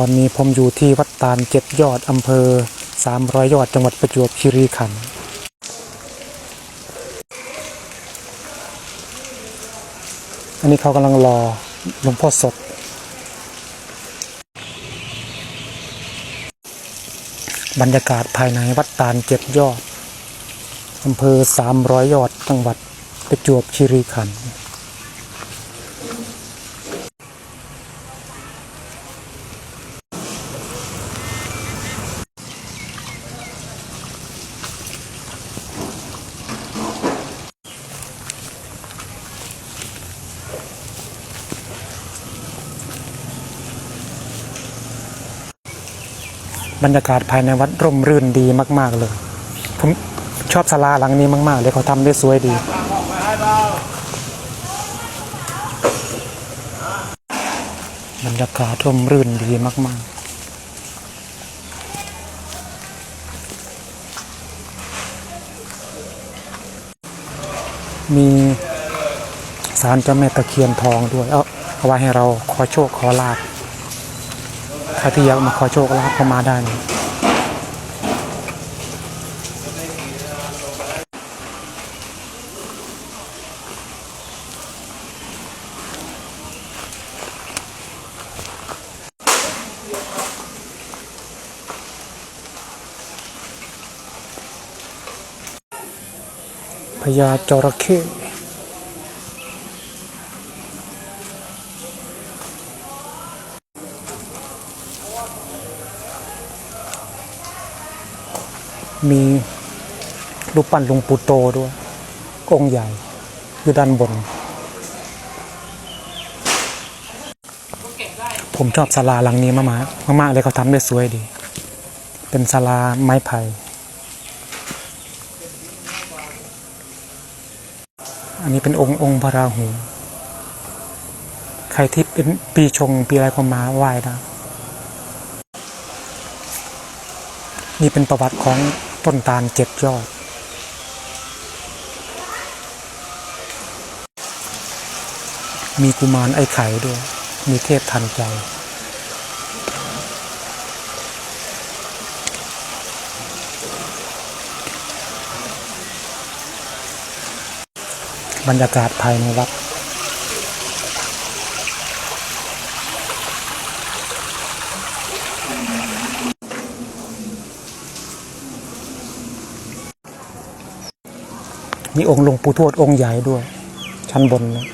ตอนนี้ผมอยู่ที่วัดตาลเจ็ดยอดอำเภอสามรอยยอดจังหวัดประจวบคีรีขันธ์อันนี้เขากำลังรอหลวงพ่อสด บรรยากาศภายในวัดตาลเจ็ดยอดอำเภอสามรอยยอดจังหวัดประจวบคีรีขันธ์ บรรยากาศภายในวัดร่มรื่นดีมาก ๆ เลย ผมชอบศาลาหลังนี้มาก ๆ เลยเขาทำได้สวยดี บรรยากาศร่มรื่นดีมาก ๆมีสารเจ้าแม่ตะเคียนทองด้วย เอาเอาไว้ให้เราขอโชคขอลาบ ใครที่อยากมาขอโชคลาภก็มาได้นะพญาจระเข้ มีรูปปั้นหลวงปู่โตด้วยองค์ใหญ่อยู่ด้านบน ผมชอบศาลาหลังนี้มากๆมากๆเลยเขาทำได้สวยดี เป็นศาลาไม้ไผ่อันนี้เป็นองค์องค์พระราหู ใครที่เป็นปีชงปีอะไรก็มาไหว้ได้นี่เป็นประวัติของ ต้นตาลเจ็ดยอด มีกุมารไอ้ไข่ด้วย มีเทพทันใจ บรรยากาศภายในวัด มีองค์หลวงปู่ทวดองค์ใหญ่ด้วย ชั้นบนนะ